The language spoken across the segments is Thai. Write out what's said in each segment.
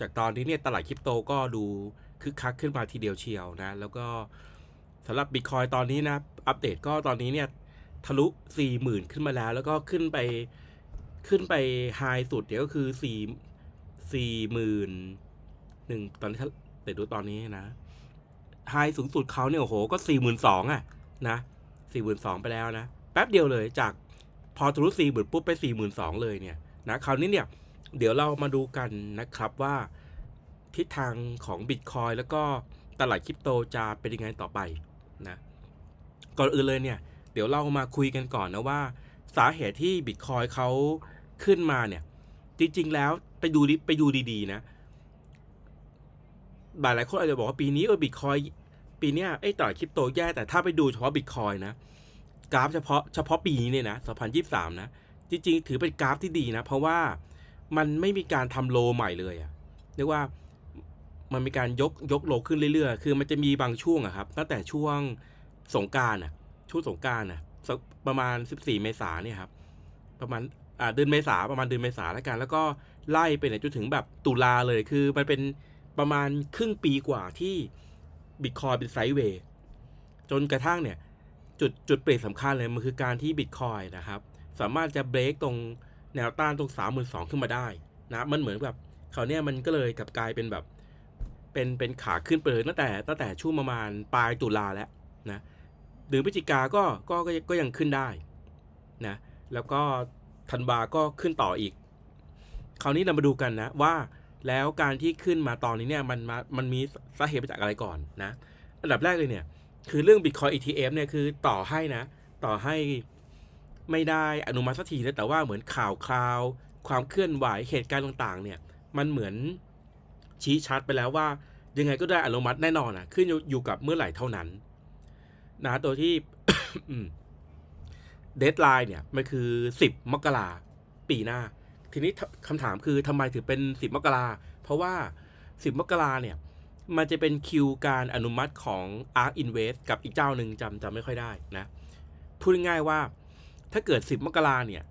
จากตอนนี้เนี่ยตลาดคริปโตก็ดูคึกคักขึ้นมาทีเดียวเชียวนะ แล้วก็สำหรับบิตคอยตอนนี้นะ อัปเดตก็ตอนนี้เนี่ยทะลุ 40,000 ขึ้นมาแล้ว แล้วก็ขึ้นไปขึ้นไปไฮสุดเดี๋ยวก็คือ4 4หมื่นหนึ่งตอนนี้ถ้าเดดูตอนนี้นะไฮสูงสุดเขาเนี่ยโอ้โหก็4 2 0 0 0อะนะ4 2 0 0 0ไปแล้วนะ แป๊บเดียวเลยจากพอทะลุ4 0,000ปุ๊บไป4 2 0 0 0เลยเนี่ยนะคราวนี้เนี่ย เดี๋ยวเรามาดูกันนะครับว่าทิศทางของบิตคอยแล้วก็ตลาดคริปโตจะเป็นยังไงต่อไปนะก่อนอื่นเลยเนี่ย เดี๋ยวเรามาคุยกันก่อนนะว่า สาเหตุที่บิตคอยเขาขึ้นมาเนี่ย จริง ๆ แล้วไปดูดิไปดูดีๆนะหลายหลายคนอาจจะบอกว่าปีนี้เออบิตคอยปีเนี้ยไอ้ตลาดคริปโตแย่แต่ถ้าไปดูเฉพาะบิตคอยนะกราฟเฉพาะเฉพาะปีนี้เนี่ยนะ2023 นะ จริงๆ ถือเป็นกราฟที่ดีนะ เพราะว่า มันไม่มีการทำโลใหม่เลยอะเรียกว่ามันมีการยกยกโลขึ้นเรื่อยๆ คือมันจะมีบางช่วงอะครับตั้งแต่ช่วงสงการอะช่วงสงการอะประมาณ 14 เมษาเนี่ยครับ ประมาณอ่าเดือนเมษาประมาณเดือนเมษาแล้วกัน แล้วก็ไล่ไปเนี่ยจนถึงแบบตุลาเลยคือมันเป็นประมาณครึ่งปีกว่าที่บิตคอยเป็นไซด์เวย์จนกระทั่งเนี่ย จุดจุดเปลี่ยนสำคัญเลยมันคือการที่บิตคอยนะครับ สามารถจะเบรกตรง แนวต้านตรงสามหมื่นสองขึ้นมาได้นะมันเหมือนแบบเขาวเนี่ยมันก็เลยกลับกลายเป็นแบบ เป็นเป็นขาขึ้นไปเลยตั้งแต่ตั้งแต่ช่วงประมาณปลายตุลาแล้วนะเดือนพฤศจิกาก็ก็ก็ก็ยังขึ้นได้นะแล้วก็ธันวาก็ขึ้นต่ออีก คราวนี้เรามาดูกันนะว่าแล้วการที่ขึ้นมาตอนนี้เนี่ยมันมามันมีสาเหตุมาจากอะไรก่อนนะอันดับแรกเลยเนี่ยคือเรื่อง Bitcoin ETF เนี่ยคือต่อให้นะ ต่อให้ ไม่ได้อนุมัติสักทีนะแต่ว่าเหมือนข่าวคราว ความเคลื่อนไหวเหตุการณ์ต่างๆ เนี่ยมันเหมือนชี้ชัดไปแล้วว่า ยังไงก็ได้อนุมัติแน่นอนอะขึ้นอยู่กับเมื่อไหร่เท่านั้นนะตัวที่เดทไลน์เนี่ยมันคือ 10 มกราปีหน้า ทีนี้คำถามคือทำไมถึงเป็น 10 มกราเพราะว่า 10 มกราเนี่ย มันจะเป็นคิวการอนุมัติของ ARK Invest กับอีกเจ้าหนึ่งจำจำไม่ค่อยได้นะ พูดง่ายว่า ถ้าเกิด 10 มกราเนี่ย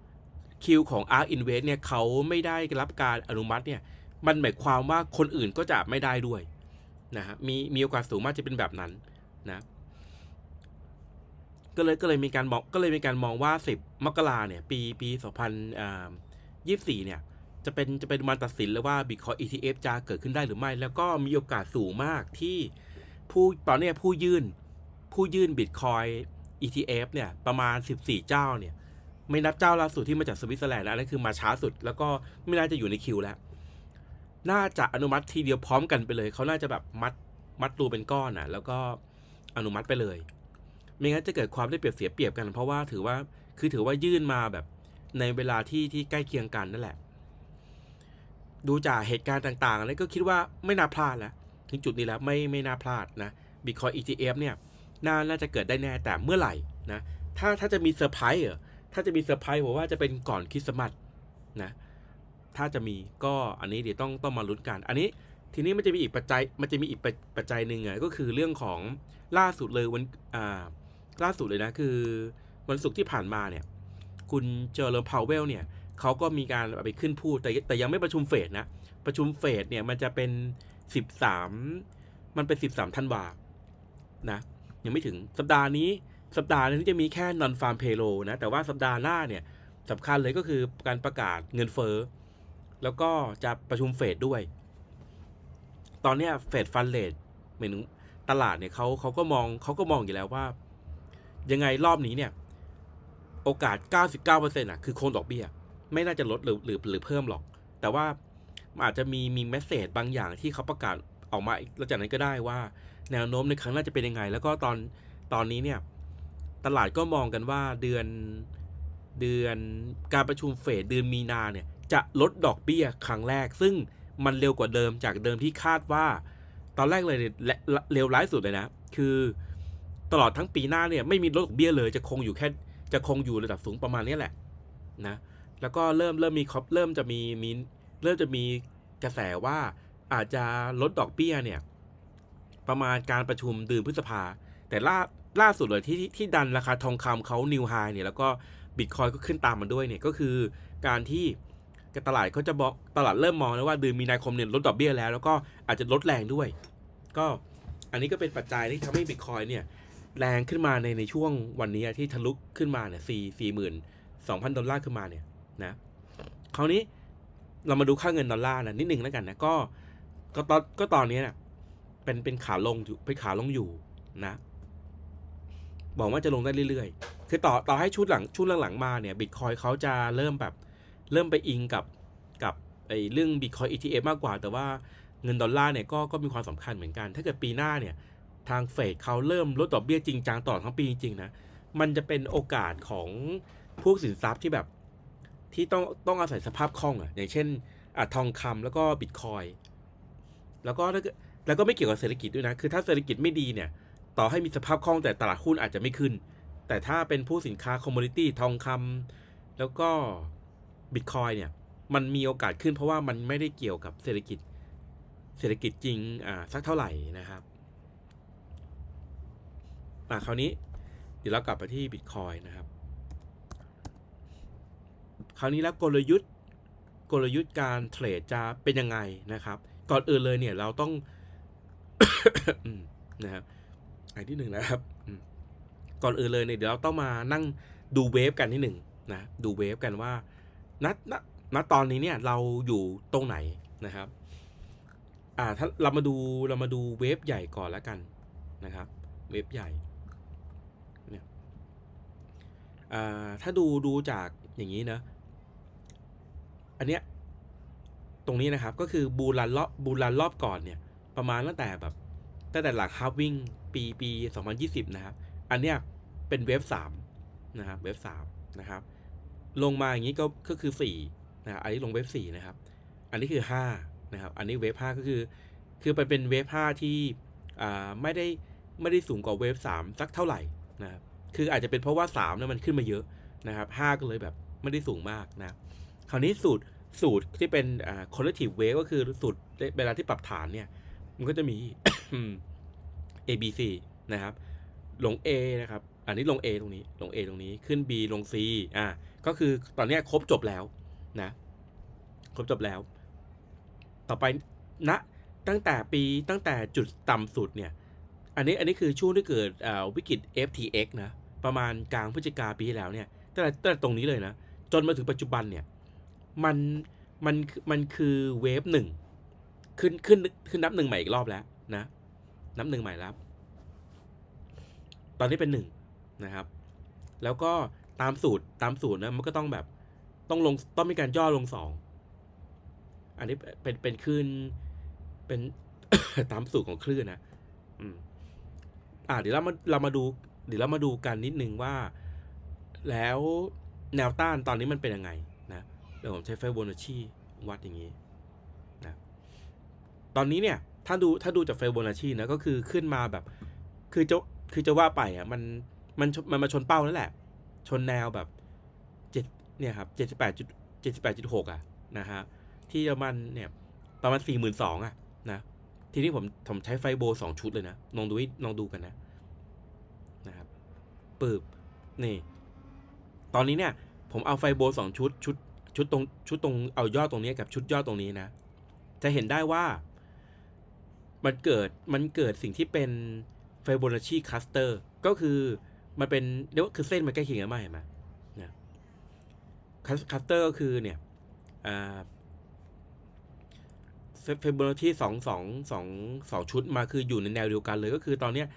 คิวของ ARK Invest เนี่ยเขาไม่ได้รับการอนุมัติเนี่ยมันหมายความว่าคนอื่นก็จะไม่ได้ด้วยนะฮะมีมีโอกาสสูงมากจะเป็นแบบนั้นนะก็เลยก็เลยมีการมองก็เลยมีการมองว่า 10 มกราเนี่ยปีปี 2024 เนี่ยจะเป็นจะเป็นวันตัดสินเลยว่า Bitcoin ETF จะเกิดขึ้นได้หรือไม่ แล้วก็มีโอกาสสูงมากที่ผู้ตอนนี้ผู้ยื่นผู้ยื่น Bitcoin ETF เนี่ยประมาณ 14 เจ้าเนี่ยไม่นับเจ้าล่าสุดที่มาจากสวิตเซอร์แลนด์นะอันนั้นคือมาช้าสุด แล้วก็ไม่น่าจะอยู่ในคิวแล้ว น่าจะอนุมัติทีเดียวพร้อมกันไปเลย เขาน่าจะแบบมัดมัดรูเป็นก้อนอะ แล้วก็อนุมัติไปเลย ไม่งั้นจะเกิดความได้เปรียบเสียเปรียบกัน เพราะว่าถือว่าคือถือว่ายื่นมาแบบในเวลาที่ที่ใกล้เคียงกันนั่นแหละ ดูจากเหตุการณ์ต่างๆแล้วก็คิดว่าไม่น่าพลาดแล้ว ถึงจุดนี้แล้วไม่ไม่น่าพลาดนะ Bitcoin ETF เนี่ย น่าน่าจะเกิดได้แน่แต่เมื่อไหร่นะถ้าถ้าจะมีเซอร์ไพรส์เหรอถ้าจะมีเซอร์ไพรส์ผมว่าจะเป็นก่อนคริสต์มาสนะถ้าจะมีก็อันนี้เดี๋ยวต้องต้องมาลุ้นกัน อันนี้ทีนี้มันจะมีอีกปัจจัยมันจะมีอีกปัจจัยหนึ่งอะก็คือเรื่องของล่าสุดเลยวันอ่าล่าสุดเลยนะคือวันศุกร์ที่ผ่านมาเนี่ยคุณเจอร์เลพาวเวลเนี่ยเขาก็มีการไปขึ้นพูดแต่แต่ยังไม่ประชุมเฟดนะประชุมเฟดเนี่ยมันจะเป็นสิบสามมันเป็นสิบสามธันวานะ ยังไม่ถึงสัปดาห์นี้ สัปดาห์นี้จะมีแค่ non farm payroll นะแต่ว่าสัปดาห์หน้าเนี่ยสำคัญเลยก็คือการประกาศเงินเฟ้อแล้วก็จะประชุมเฟดด้วย ตอนเนี้เฟดฟันเลทหมายถึงตลาดเนี่ยเขาเขาก็มองเขาก็มองอยู่แล้วว่า ยังไงรอบนี้เนี่ย โอกาส 99%อะคือโคนดอกเบี้ย ไม่น่าจะลดหรือหรือหรือเพิ่มหรอก แต่ว่าอาจจะมีมีเมสเซจบางอย่างที่เขาประกาศออกมาแล้วจากนั้นก็ได้ว่า แนวโน้มในครั้งหน้าจะเป็นยังไง แล้วก็ตอนตอนนี้เนี่ยตลาดก็มองกันว่าเดือนเดือนการประชุมเฟดเดือนมีนาเนี่ยจะลดดอกเบี้ยครั้งแรก ซึ่งมันเร็วกว่าเดิมจากเดิมที่คาดว่า ตอนแรกเลยและเร็วร้ายสุดเลยนะ คือตลอดทั้งปีหน้าเนี่ยไม่มีลดดอกเบี้ยเลยจะคงอยู่แค่จะคงอยู่ระดับสูงประมาณนี้แหละนะแล้วก็เริ่มเริ่มมีครบเริ่มจะมีมีเริ่มจะมีกระแสว่าอาจจะลดดอกเบี้ยเนี่ย ประมาณการประชุมเดือนพฤษภา แต่ล่าล่าสุดเลยที่ที่ดันราคาทองคำเขานิวไฮเนี่ยแล้วก็บิตคอยก็ขึ้นตามมันด้วยเนี่ยก็คือการที่ตลาดเขาจะบอกตลาดเริ่มมองแล้วว่าเดือนมีนาคมเนี่ยลดดอกเบี้ยแล้ว แล้วก็อาจจะลดแรงด้วย ก็อันนี้ก็เป็นปัจจัยที่ทำให้บิตคอยเนี่ยแรงขึ้นมาในในช่วงวันนี้ที่ทะลุขึ้นมาเนี่ยสี่สี่หมื่นสองพันดอลลาร์ขึ้นมาเนี่ยนะคราวนี้เรามาดูค่าเงินดอลลาร์นะนิดหนึ่งแล้วกันนะก็ก็ตอนก็ตอนนี้นะ เป็นเป็นขาลงอยู่เป็นขาลงอยู่นะบอกว่าจะลงได้เรื่อยๆ คือต่อต่อให้ชุดหลังชุดหลังๆมาเนี่ยบิตคอยเขาจะเริ่มแบบเริ่มไปอิงกับกับไอ้เรื่องบิตคอย ETF มากกว่า แต่ว่าเงินดอลลาร์เนี่ยก็ก็มีความสำคัญเหมือนกัน ถ้าเกิดปีหน้าเนี่ยทางเฟดเขาเริ่มลดดอกเบี้ยจริงจังตลอทั้งปีจริงๆนะ มันจะเป็นโอกาสของพวกสินทรัพย์ที่แบบที่ต้องต้องอาศัยสภาพคล่องอะอย่างเช่นอะทองคำแล้วก็บิตคอย แล้วก็ถ้าเกิด แล้วก็ไม่เกี่ยวกับเศรษฐกิจด้วยนะ คือถ้าเศรษฐกิจไม่ดีเนี่ย ต่อให้มีสภาพคล่องแต่ตลาดหุ้นอาจจะไม่ขึ้น แต่ถ้าเป็นผู้สินค้าคอมมูนิตี้ทองคำแล้วก็บิตคอยเนี่ย มันมีโอกาสขึ้นเพราะว่ามันไม่ได้เกี่ยวกับเศรษฐกิจ เศรษฐกิจจริงอ่าสักเท่าไหร่นะครับอะคราวนี้เดี๋ยวเรากลับไปที่บิตคอยนะครับ คราวนี้แล้วกลยุทธ์กลยุทธ์การเทรดจะเป็นยังไงนะครับ ก่อนอื่นเลยเนี่ยเราต้อง นะครับอันที่หนึ่งนะครับก่อนอื่นเลยเนี่ยเดี๋ยวเราต้องมานั่งดูเวฟกันที่หนึ่งนะดูเวฟกันว่าณณณตอนนี้เนี่ยเราอยู่ตรงไหนนะครับอ่าถ้าเรามาดูเรามาดูเวฟใหญ่ก่อนแล้วกันนะครับ เวฟใหญ่เนี่ยอ่าถ้าดูดูจากอย่างนี้นะอันเนี้ยตรงนี้นะครับก็คือบูรันรอบบูรันรอบก่อนเนี่ย ประมาณตั้งแต่แบบตั้งแต่หลังฮาร์วิ่งปีปี2020นะครับ อันเนี้ยเป็นเวฟสามนะครับเวฟสามนะครับ ลงมาอย่างนี้ก็ก็คือ4นะครับอันนี้ลงเวฟ4นะครับ อันนี้คือ5นะครับ อันนี้เวฟ5ก็คือ คือไปเป็นเวฟ5ที่อ่าไม่ได้ไม่ได้สูงกว่าเวฟ3สักเท่าไหร่นะครับคืออาจจะเป็นเพราะว่า3เนี่ยมันขึ้นมาเยอะนะครับ5ก็เลยแบบไม่ได้สูงมากนะ คราวนี้สูตรสูตรที่เป็นอ่า collective wave ก็คือสูตรเวลาที่ปรับฐานเนี่ย มันก็จะมี A B C นะครับ ลง A นะครับ อันนี้ลง A ตรงนี้ ลง A ตรงนี้ ขึ้น B ลง C อ่า ก็คือตอนนี้ครบจบแล้วนะ ครบจบแล้ว ต่อไปณตั้งแต่ปีตั้งแต่จุดต่ำสุดเนี่ย อันนี้อันนี้คือช่วงที่เกิดอ่าวิกฤต FTX นะ ประมาณกลางพฤศจิกาปีที่แล้วเนี่ยตั้งแต่ตั้งแต่ตรงนี้เลยนะ จนมาถึงปัจจุบันเนี่ย มันมันมันคือเวฟหนึ่ง ขึ้นขึ้นขึ้นนับหนึ่งใหม่อีกรอบแล้วนะ นับหนึ่งใหม่แล้ว ตอนนี้เป็นหนึ่งนะครับ แล้วก็ตามสูตรตามสูตรนะมันก็ต้องแบบต้องลงต้องมีการย่อลงสองอันนี้เป็นเป็นคลื่นเป็นตามสูตรของคลื่นนะอืมอ่าเดี๋ยวเรามาเรามาดู เดี๋ยวเรามาดูกันนิดนึงว่า แล้วแนวต้านตอนนี้มันเป็นยังไงนะเดี๋ยวผมใช้ไฟโบนัชชีวัดอย่างนี้นะ ตอนนี้เนี่ยถ้าดูถ้าดูจากไฟโบนัชชีนะก็คือขึ้นมาแบบ คือจะคือจะว่าไปอะมันมันมันมาชนเป้านั่นแหละ ชนแนวแบบเจ็ดเนี่ยครับเจ็ดสิบแปดจุดเจ็ดสิบแปดจุดหกอะนะฮะที่ปรมาณเนี่ยประมาณสี่หมื่นสองอะนะทีนี้ผมผมใช้ไฟโบสองชุดเลยนะลองดูลองดูกันนะนะครับปืบนี่ตอนนี้เนี่ยผมเอาไฟโบสองชุดชุดชุดตรงชุดตรงเอายอดตรงนี้กับชุดยอดตรงนี้นะ จะเห็นได้ว่า มันเกิดมันเกิดสิ่งที่เป็นไฟโบนัชชีคัสเตอร์ก็คือมันเป็นเรียกว่าคือเส้นมันใกล้เคียงกันมากเห็นไหมนะคัสเตอร์ก็คือเนี่ยอ่าไฟโบนัชชีสองสองสองสองชุดมาคืออยู่ในแนวเดียวกันเลยก็คือตอนเนี้ย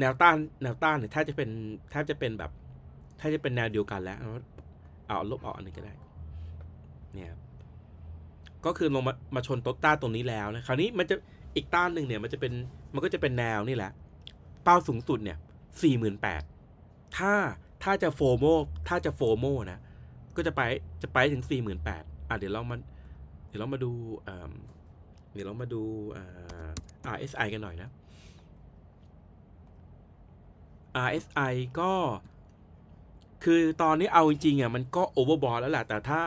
แนวต้านแนวต้านเนี่ยถ้าจะเป็นถ้าจะเป็นแบบถ้าจะเป็นแนวเดียวกันแล้ว เอาลบออกอันนี้ก็ได้ เนี่ย ก็คือลงมามาชนต้นต้านตรงนี้แล้วนะคราวนี้มันจะ อีกต้านหนึ่งเนี่ยมันจะเป็นมันก็จะเป็นแนวนี่แหละ เป้าสูงสุดเนี่ยสี่หมื่นแปดถ้าถ้าจะโฟโมถ้าจะโฟโมนะก็จะไปจะไปถึงสี่หมื่นแปดอะเดี๋ยวเรามาเดี๋ยวเรามาดูเดี๋ยวเรามาดูอ่า RSI กันหน่อยนะ RSI ก็ คือตอนนี้เอาจริงๆอะมันก็โอเวอร์บอลแล้วแหละแต่ถ้า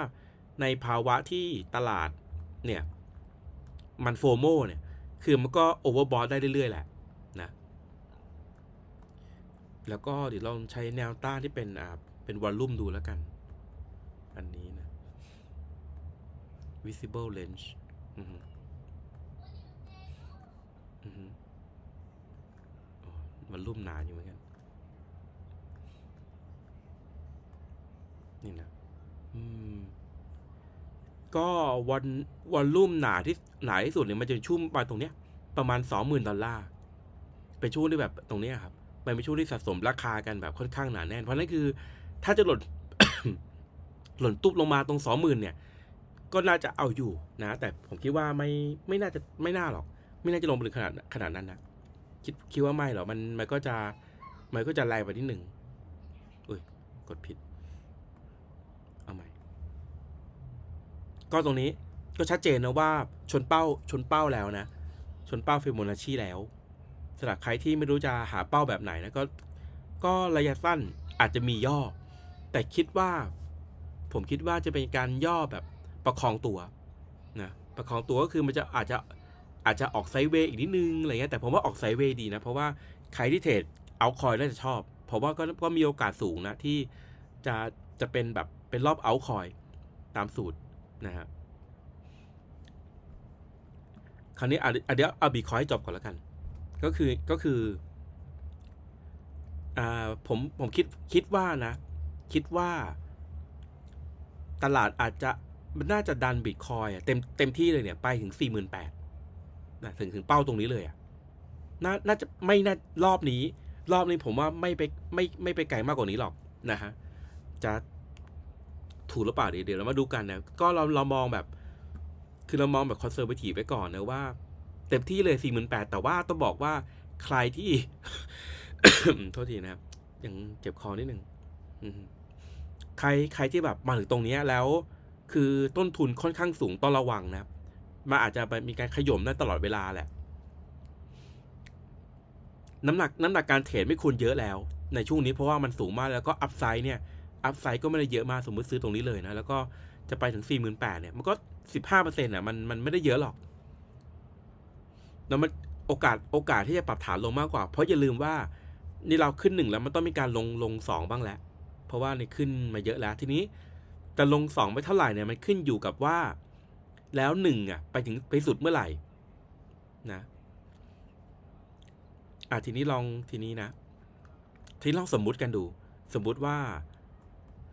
ในภาวะที่ตลาดเนี่ย มันโฟโมเนี่ย คือมันก็โอเวอร์บอลได้เรื่อยๆแหละนะ แล้วก็เดี๋ยวลองใช้แนวต้านที่เป็นอ่าเป็นวอลลุ่มดูแล้วกัน อันนี้นะ visible range อือฮึอือฮึอ๋อมันรุ่มหนาอยู่เหมือนกัน นี่นะ อืม ก็วันวันรุ่มหนาที่หนาที่สุดเนี่ยมันจะชุ่มไปตรงเนี้ย ประมาณสองหมื่นดอลลาร์เป็นช่วงที่แบบตรงเนี้ยครับมันเป็นช่วงที่สะสมราคากันแบบค่อนข้างหนาแน่น เพราะนั่นคือ ถ้าจะหล่นหล่นตุ๊บลงมาตรงสองหมื่นเนี่ย ก็น่าจะเอาอยู่นะ แต่ผมคิดว่าไม่ไม่น่าจะไม่น่าหรอก ไม่น่าจะลงไปถึงขนาดขนาดนั้นนะคิดคิดว่าไม่หรอกมันมันก็จะมันก็จะแรงไปนิดหนึ่งอุ้ยกดผิด เอาใหม่ ก็ตรงนี้ก็ชัดเจนนะว่าชนเป้าชนเป้าแล้วนะ ชนเป้าฟิโบนัชชีแล้วสำหรับใครที่ไม่รู้จะหาเป้าแบบไหนนะก็ก็ระยะสั้นอาจจะมีย่อ แต่คิดว่า ผมคิดว่าจะเป็นการย่อแบบประคองตัวนะประคองตัวก็คือมันจะอาจจะอาจจะออกไซด์เวย์อีกนิดนึงอะไรเงี้ยแต่ผมว่าออกไซด์เวย์ดีนะ เพราะว่าใครที่เทรดเอาคอยน่าจะชอบ เพราะว่าก็ก็มีโอกาสสูงนะที่จะจะเป็นแบบเป็นรอบเอาคอยตามสูตร นะฮะคราวนี้อะเดี๋ยวเอาบีคอยจบก่อนแล้วกัน ก็คือก็คืออ่าผมผมคิดคิดว่านะ คิดว่า ตลาดอาจจะมันน่าจะดันบิตคอยเต็มเต็มที่เลยเนี่ย ไปถึงสี่หมื่นแปดนะถึงถึงเป้าตรงนี้เลยอะน่าน่าจะไม่น่ารอบนี้ รอบนี้ผมว่าไม่ไปไม่ไม่ไปไกลมากกว่านี้หรอกนะฮะจะ ถูกหรือเปล่าเดี๋ยวเดี๋ยวเรามาดูกันนะก็เราเรามองแบบ คือเรามองแบบคอนเซอร์วทีไว้ก่อนนะว่า เต็มที่เลยสี่หมื่นแปดแต่ว่าต้องบอกว่าใครที่ โทษทีนะครับยังเจ็บคอนิดนึงใครใครที่แบบมาถึงตรงนี้แล้ว คือต้นทุนค่อนข้างสูงต้องระวังนะครับมันอาจจะมีการขย่มได้ตลอดเวลาแหละ น้ำหนักน้ำหนักการเทรดไม่ควรเยอะแล้ว ในช่วงนี้เพราะว่ามันสูงมากแล้วก็อัพไซด์เนี่ย อัพไซด์ก็ไม่ได้เยอะมากสมมติซื้อตรงนี้เลยนะ แล้วก็จะไปถึงสี่หมื่นแปดเนี่ย มันก็สิบห้าเปอร์เซ็นต์อะมันมันไม่ได้เยอะหรอกแล้วมันโอกาสโอกาสที่จะปรับฐานลงมากกว่า เพราะอย่าลืมว่านี่เราขึ้นหนึ่งแล้วมันต้องมีการลงลงสองบ้างแล้ว เพราะว่าในขึ้นมาเยอะแล้วทีนี้จะลงสองไปเท่าไหร่เนี่ยมันขึ้นอยู่กับว่า แล้วหนึ่งอะไปถึงไปสุดเมื่อไหร่นะอะทีนี้ลองทีนี้นะทีนี้ลองสมมุติกันดู สมมุติว่า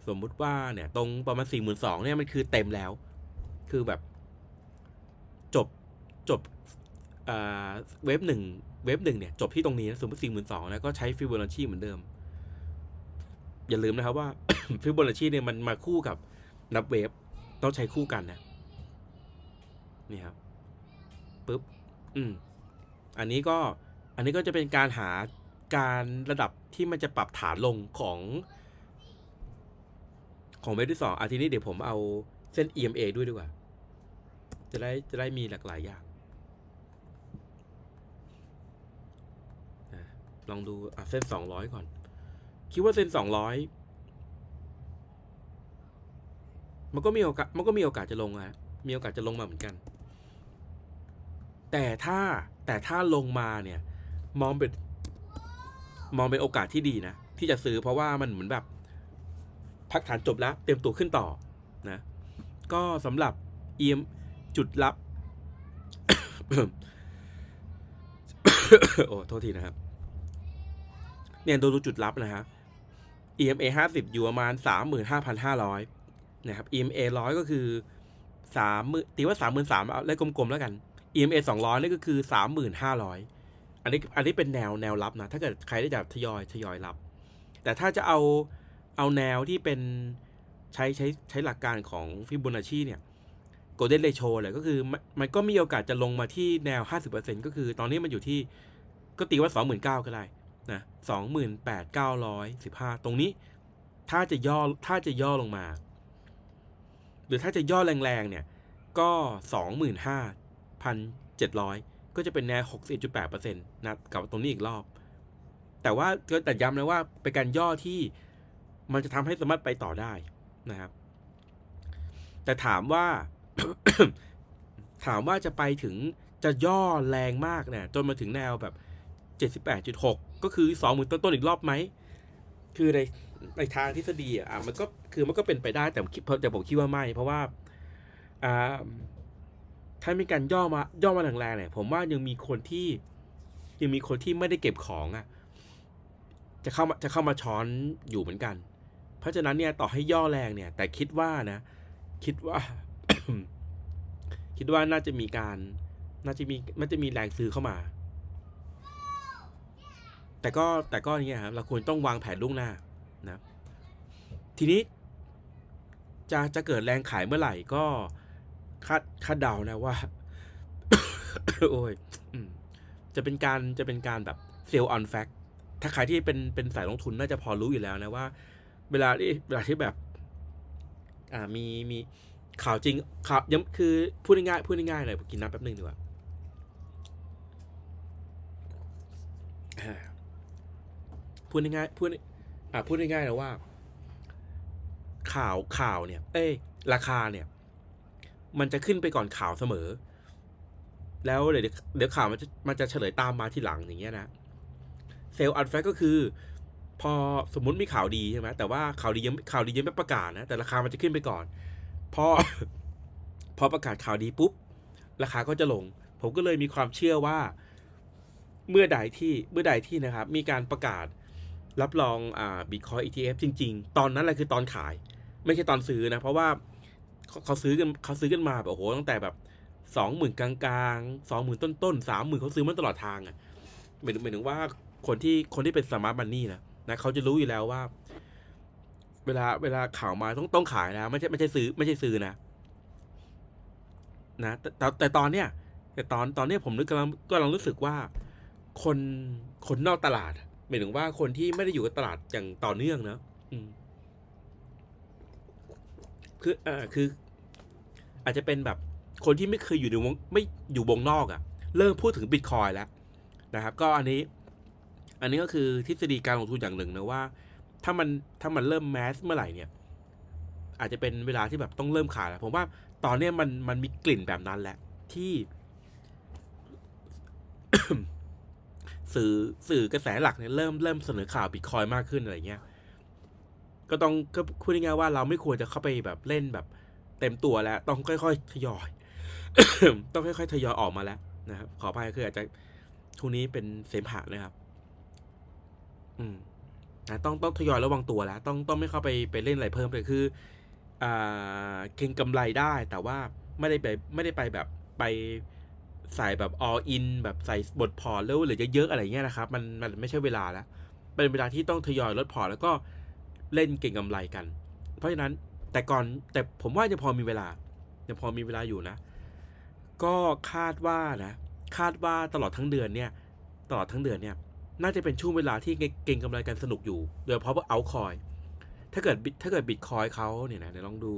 สมมุติว่าเนี่ยตรงประมาณสี่หมื่นสองเนี่ยมันคือเต็มแล้ว คือแบบ จบจบเว็บหนึ่งเว็บหนึ่งเนี่ย จบที่ตรงนี้นะสมมติสี่หมื่นสองแล้วก็ใช้ฟิโบนัชชีเหมือนเดิม อย่าลืมนะครับว่าฟิโบนัชชีเนี่ยมันมาคู่กับนับเวฟต้องใช้คู่กันนะนี่ครับปุ๊บอืมอันนี้ก็อันนี้ก็จะเป็นการหาการระดับที่มันจะปรับฐานลงของ ของเว็บที่สองอาทีนี้เดี๋ยวผมเอาเส้น EMA ด้วยดีกว่า จะได้จะได้มีหลากหลายอย่างลองดูอะเส้นสองร้อยก่อน คิดว่าเส้นสองร้อยมันก็มีโอกาสมันก็มีโอกาสจะลงอะมีโอกาสจะลงมาเหมือนกัน แต่ถ้าแต่ถ้าลงมาเนี่ย มองเป็นมองเป็นโอกาสที่ดีนะ ที่จะซื้อเพราะว่ามันเหมือนแบบ พักฐานจบแล้ว เตรียมตัวขึ้นต่อนะก็สำหรับ EM จุดรับโอ้โทษทีนะครับ เนี่ยดูจุดรับนะฮะ EMA ห้าสิบอยู่ประมาณสามหมื่นห้าพันห้าร้อยนะครับ EMA ร้อยก็คือสามหมื่นตีว่าสามหมื่นสามเอาเลขกลมๆ แล้วกัน EMA สองร้อยนี่ก็คือสามหมื่นห้าร้อยอันนี้อันนี้เป็นแนวแนวรับนะ ถ้าเกิดใครได้จะทยอยทยอยรับ แต่ถ้าจะเอา เอาแนวที่เป็นใช้ใช้ใช้หลักการของฟิโบนัชชีเนี่ย golden ratio เลยก็คือมันมันก็มีโอกาสจะลงมาที่แนว 50%ก็คือตอนนี้มันอยู่ที่ก็ตีว่า 29,000 ก็ได้นะ28,915 ตรงนี้ถ้าจะย่อถ้าจะย่อลงมา หรือถ้าจะย่อแรงๆเนี่ยก็ 25,700 ก็จะเป็นแนว 61.8%นะกับตรงนี้อีกรอบ แต่ว่าก็แต่ย้ำนะว่าเป็นการย่อที่ มันจะทำให้สามารถไปต่อได้นะครับ แต่ถามว่า ถามว่าจะไปถึงจะย่อแรงมากเนี่ยจนมาถึงแนวแบบ 78.6 ก็คือ20,000ต้นๆอีกรอบไหม คือในในทางทฤษฎีอะมันก็คือมันก็เป็นไปได้แต่ผมคิดแต่ผมคิดว่าไม่ เพราะว่าอ่าถ้ามีการย่อมาย่อมาแรงๆเนี่ยผมว่ายังมีคนที่ยังมีคนที่ไม่ได้เก็บของอะ จะเข้ามาจะเข้ามาช้อนอยู่เหมือนกัน เพราะฉะนั้นเนี่ยต่อให้ย่อแรงเนี่ย แต่คิดว่านะ คิดว่า คิดว่าน่าจะมีการ น่าจะมีน่าจะมีแรงซื้อเข้ามา แต่ก็แต่ก็เนี่ยครับเราควรต้องวางแผนล่วงหน้านะ ทีนี้ จะจะเกิดแรงขายเมื่อไหร่ก็คาดคาดเดานะว่า โอ้ยจะเป็นการจะเป็นการแบบเซลล์ออนแฟกถ้าใครที่เป็นเป็นสายลงทุนน่าจะพอรู้อยู่แล้วนะว่า เวลาที่เวลาที่แบบ อ่ามีมีข่าวจริงข่าวย้ำคือพูดง่ายๆพูดง่ายๆเลยกินน้ำแป๊บหนึ่งดีกว่าอ่าพูดง่ายๆพูดอ่าพูดง่ายๆนะว่า ข่าวข่าวเนี่ย เอ้ยราคาเนี่ย มันจะขึ้นไปก่อนข่าวเสมอ แล้วเดี๋ยวเดี๋ยวข่าวมันจะมันจะเฉลยตามมาทีหลังอย่างเงี้ยนะเซลล์อันแฟกก็คือ พอสมมุติมีข่าวดีใช่ไหมแต่ว่าข่าวดียังข่าวดียังไม่ประกาศนะแต่ราคามันจะขึ้นไปก่อน พอ พอประกาศข่าวดีปุ๊บ ราคาก็จะลง ผมก็เลยมีความเชื่อว่า เมื่อใดที่เมื่อใดที่นะครับ มีการประกาศรับรองอ่าบิตคอย ETF จริง ๆ ตอนนั้นแหละคือตอนขาย ไม่ใช่ตอนซื้อนะ เพราะว่าเขาซื้อกันเขาซื้อกันมาแบบโอ้โหตั้งแต่แบบสองหมื่นกลางๆสองหมื่นต้นๆสามหมื่นเขาซื้อมาตลอดทางอะ่ะหมายถึงหมายถึงว่าคนที่คนที่เป็นสมาร์ทมันนี่นะ นะเขาจะรู้อยู่แล้วว่า เวลาเวลาข่าวมาต้องต้องขายนะไม่ใช่ไม่ใช่ซื้อไม่ใช่ซื้อนะนะแต่แต่แต่ตอนเนี้ยแต่ตอนตอนเนี้ยผมนึกกำลังกำลังรู้สึกว่า คนคนนอกตลาดหมายถึงว่าคนที่ไม่ได้อยู่กับตลาดอย่างต่อเนื่องเนอะอืมคืออ่าคือ อาจจะเป็นแบบคนที่ไม่เคยอยู่ในวงไม่อยู่วงนอกอะ่ะ เริ่มพูดถึงบิตคอยแล้วนะครับ ก็อันนี้ อันนี้ก็คือทฤษฎีการลงทุนอย่างหนึ่งนะว่า ถ้ามันถ้ามันเริ่มแมสเมื่อไหร่เนี่ย อาจจะเป็นเวลาที่แบบต้องเริ่มขายแล้วผมว่าตอนนี้มันมันมีกลิ่นแบบนั้นแหละ ที่ สื่อสื่อกระแสหลักเนี่ยเริ่มเริ่มเสนอข่าวบิตคอยมากขึ้นอะไรเงี้ยก็ต้องก็พูดง่ายๆว่าเราไม่ควรจะเข้าไปแบบเล่นแบบ เต็มตัวแล้ว ต้องค่อยๆทยอย ต้องค่อยๆทยอยออกมาแล้วนะครับขออภัยคืออาจจะช่วงนี้เป็นเสมหะนะครับ อืมนะต้องต้องทยอยระวังตัวแล้ว ต้องต้องไม่เข้าไปไปเล่นอะไรเพิ่มเลยคืออ่าเก็งกำไรได้แต่ว่าไม่ได้ไปไม่ได้ไปแบบไปใส่แบบ all in แบบใส่บทพอร์ตแล้วหรือจะเยอะอะไรเงี้ยนะครับ มันมันไม่ใช่เวลาแล้วเป็นเวลาที่ต้องทยอยลดพอร์ตแล้วก็เล่นเก่งกำไรกัน เพราะฉะนั้นแต่ก่อนแต่ผมว่ายังพอมีเวลายังพอมีเวลาอยู่นะ ก็คาดว่านะ คาดว่าตลอดทั้งเดือนเนี่ย ตลอดทั้งเดือนเนี่ย น่าจะเป็นช่วงเวลาที่เก่งกำไรกันสนุกอยู่ โดยเฉพาะว่าเอาคอย ถ้าเกิดถ้าเกิดบิตคอยเขาเนี่ยนะเดี๋ยวลองดู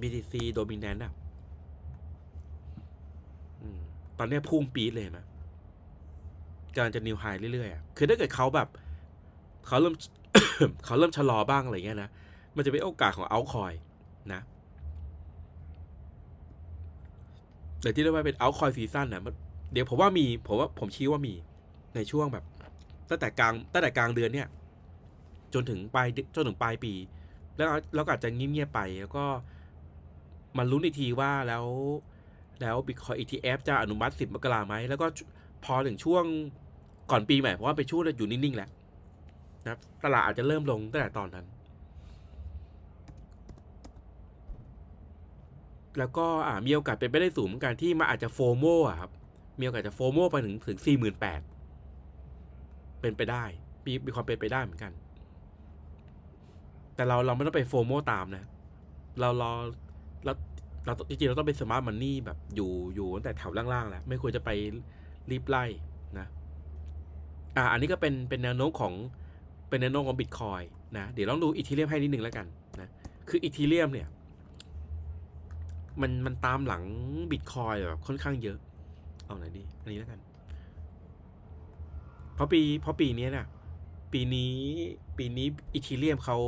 BTC dominant อะตอนนี้พุ่งปีดเลยนไหมกำลังจะนิวไฮเรื่อยๆอะคือถ้าเกิดเขาแบบ เขาเริ่มเขาเริ่มชะลอบ้างอะไรเงี้ยนะ มันจะเป็นโอกาสของเอาคอยนะแต่ที่เรียกว่าเป็นเอาคอยซีซั่นนะเดี๋ยวผมว่ามี ผมว่าผมชี้ว่ามี ในช่วงแบบตั้งแต่กลางตั้งแต่กลางเดือนเนี่ย จนถึงปลายจนถึงปลายปี แล้วแล้วก็อาจจะเงียบๆไป แล้วก็มันรู้นอีทีว่าแล้วแล้ว Bitcoin ETF จะอนุมัติ 10 มกราไหม แล้วก็พอถึงช่วงก่อนปีใหม่ เพราะว่าเป็นช่วงอยู่นิ่ง ๆ แล้วนะตลาดอาจจะเริ่มลงตั้งแต่ตอนนั้น แล้วก็อ่ามีโอกาสเป็นไปได้สูงเหมือนกันที่มาอาจจะโฟโมอะครับ มีโอกาสจะโฟโมไปถึงถึงสี่หมื่นแปด เป็นไปได้มีมีความเป็นไปได้เหมือนกัน แต่เราเราไม่ต้องไปโฟโมตามนะ เรารอเราเราจริงๆเราต้องเป็นสมาร์ทมันนี่แบบอยู่อยู่ตั้งแต่แถวล่างๆแล้วไม่ควรจะไปรีบไล่นะ อ่า อันนี้ก็เป็นเป็นแนวโน้มของเป็นแนวโน้มของบิตคอยนะ เดี๋ยวลองดูอีทีเรียมให้นิดนึงแล้วกันนะ คืออีทีเรียมเนี่ย มันมันตามหลังบิตคอยแบบค่อนข้างเยอะ เอาไหนดี อันนี้แล้วกัน ราะปีเพราะปีนี้เนี่ยปีนี้ปีนี้อีทีเรียมเขา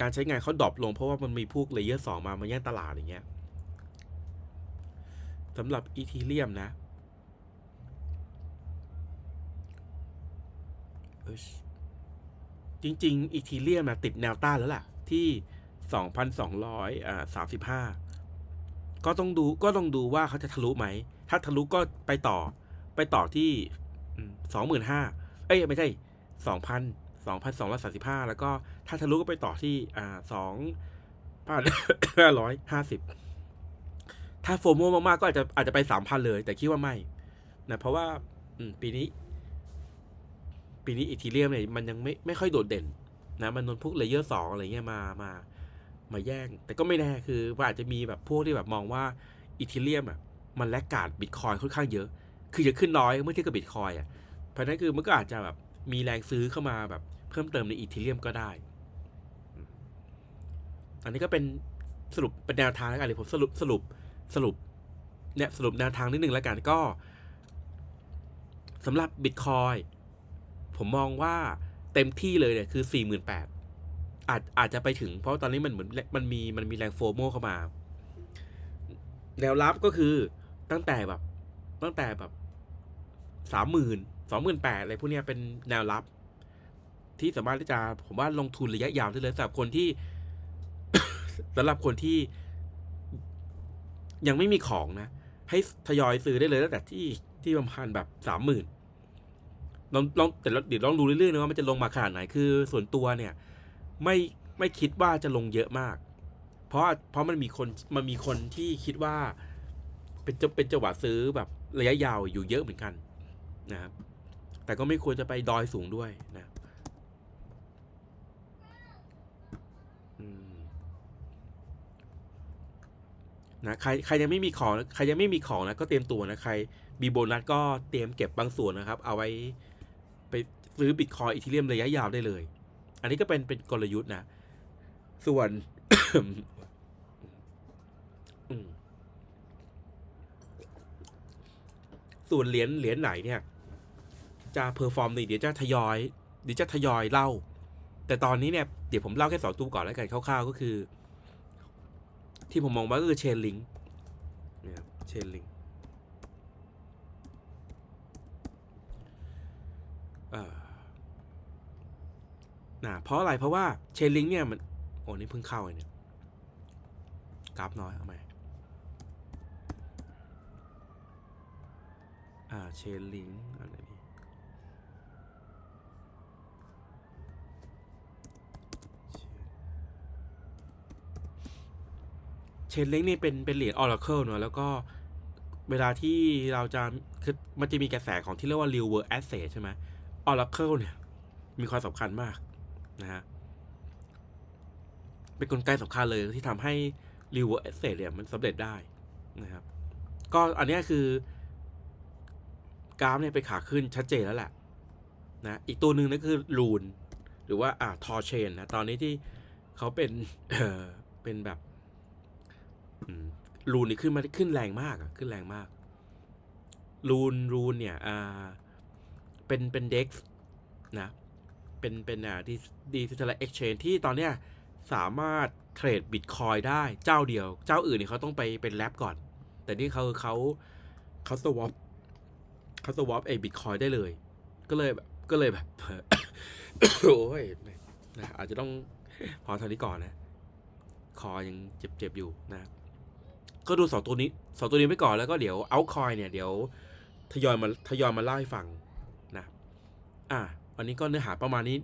การใช้งานเขาดรอปลง เพราะว่ามันมีพวกเลเยอร์สองมามาแย่งตลาดอย่างเงี้ยสำหรับอีทีเรียมนะจริงๆอีทีเรียมนะติดแนวต้านแล้วล่ะ ที่สองพันสองร้อยอ่าสามสิบห้าก็ต้องดูก็ต้องดูว่าเขาจะทะลุไหม ถ้าทะลุก็ไปต่อ ไปต่อที่สองหมื่นห้าเอ้ยไม่ใช่สองพันสองพันสองร้อยสามสิบห้าแล้วก็ถ้าทะลุก็ไปต่อที่อ่าสองพันห้าร้อยห้าสิบถ้าโฟโมมากๆก็อาจจะอาจจะไปสามพันเลย แต่คิดว่าไม่นะเพราะว่าปีนี้ ปีนี้อีทีเรียมเนี่ยมันยังไม่ไม่ค่อยโดดเด่น นะมันโดนพวกเลเยอร์สองอะไรเงี้ยมามามาแย่ง แต่ก็ไม่แน่คือว่าอาจจะมีแบบพวกที่แบบมองว่าอีทีเรียมอะมันแลกกาดบิตคอยค่อนข้างเยอะ คือจะขึ้นน้อยเมื่อเทียบกับบิตคอยอะเพราะนั้นคือมันก็อาจจะแบบมีแรงซื้อเข้ามาแบบเพิ่มเติมในอีทีเรียมก็ได้ อันนี้ก็เป็นสรุปเป็นแนวทางแล้วกันเลยผมสรุปสรุปสรุปเนี่ยสรุปแนวทางนิดนึงแล้วกันก็สำหรับบิตคอยผมมองว่าเต็มที่เลยเนี่ยคือสี่หมื่นแปดอาจอาจจะไปถึง เพราะตอนนี้มันเหมือนมันมีมันมีแรงโฟโมเข้ามา แนวรับก็คือตั้งแต่แบบ ตั้งแต่แบบสามหมื่นสองหมื่นแปดอะไรพวกนี้เป็นแนวรับ ที่สามารถที่จะผมว่าลงทุนระยะยาวได้เลยสำหรับคนที่สำหรับคนที่ ยังไม่มีของนะ ให้ทยอยซื้อได้เลยตั้งแต่ที่ที่ประมาณแบบสามหมื่นลองลองแต่เดี๋ยวลองดูเรื่อยๆนะว่ามันจะลงมาขนาดไหนคือ ส่วนตัวเนี่ย ไม่ไม่คิดว่าจะลงเยอะมาก เพราะเพราะมันมีคนมันมีคนที่คิดว่า เป็นจะเป็นจังหวะซื้อแบบ ระยะยาวอยู่เยอะเหมือนกันนะครับ แต่ก็ไม่ควรจะไปดอยสูงด้วยนะนะใครใครยังไม่มีของใครยังไม่มีของนะก็เตรียมตัวนะใครมีโบนัสก็เตรียมเก็บบางส่วนนะครับ เอาไว้ไปซื้อบิตคอยอีทีเรียมระยะยาวได้เลย อันนี้ก็เป็นเป็นกลยุทธ์นะ ส่วน อืม ส่วนเหรียญเหรียญไหนเนี่ย จะเพอร์ฟอร์มดีเดี๋ยวจะทยอยเดี๋ยวจะทยอยเล่า แต่ตอนนี้เนี่ยเดี๋ยวผมเล่าแค่สองตัวก่อนแล้วกันคร่าวๆก็คือ ที่ผมมองว่าก็คือเชนลิงเนี่ยเชนลิงอ่านะเพราะอะไรเพราะว่าเชนลิงเนี่ยมันโอ้นี่เพิ่งเข้าเลยเนี่ยกราฟน้อยเอาไหม อ่าเชนลิงอะไรดีเชนลิงนี่เป็นเป็นเหรียญ Oracle เนอะแล้วก็เวลาที่เราจะคือมันจะมีกระแสของที่เรียกว่า real world asset ใช่ไหม Oracle เนี่ย มีความสำคัญมากนะฮะเป็นนกลไกสำคัญเลยที่ทำให้ real world asset เนี่ยมันสำเร็จได้นะครับ ก็อันนี้คือ กราฟเนี่ยไปนขาขึ้นชัดเจนแล้วแหละนะอีกตัวหนึ่งนั่นคือรูนหรือว่าอ่าทอเชนนะตอนนี้ที่เขาเป็นเออเป็นแบบรูนนี่ขึ้นมาขึ้นแรงมากอะขึ้นแรงมากรูนรูนเนี่ยอ่าเป็นเป็นเด็กนะเป็นเป็นอ่าดีดีจิทัลเอ็กชแนนที่ตอนเนี้ยสามารถเทรดบิตคอยได้เจ้าเดียว เจ้าอื่นเนี่ยเขาต้องไปเป็นแลบก่อน แต่นี่เขาเขาเขาสวอป เขาสวอปไอ้บิตคอยได้เลย ก็เลยแบบก็เลยแบบโอ้ยนะอาจจะต้องพอเท่านี้ก่อนนะ คอยังเจ็บๆอยู่นะ ก็ดูสองตัวนี้สองตัวนี้ไปก่อนแล้วก็เดี๋ยวเอาคอยเนี่ย เดี๋ยวทยอยมาทยอยมาเล่าให้ฟังนะ อะวันนี้ก็เนื้อหาประมาณนี้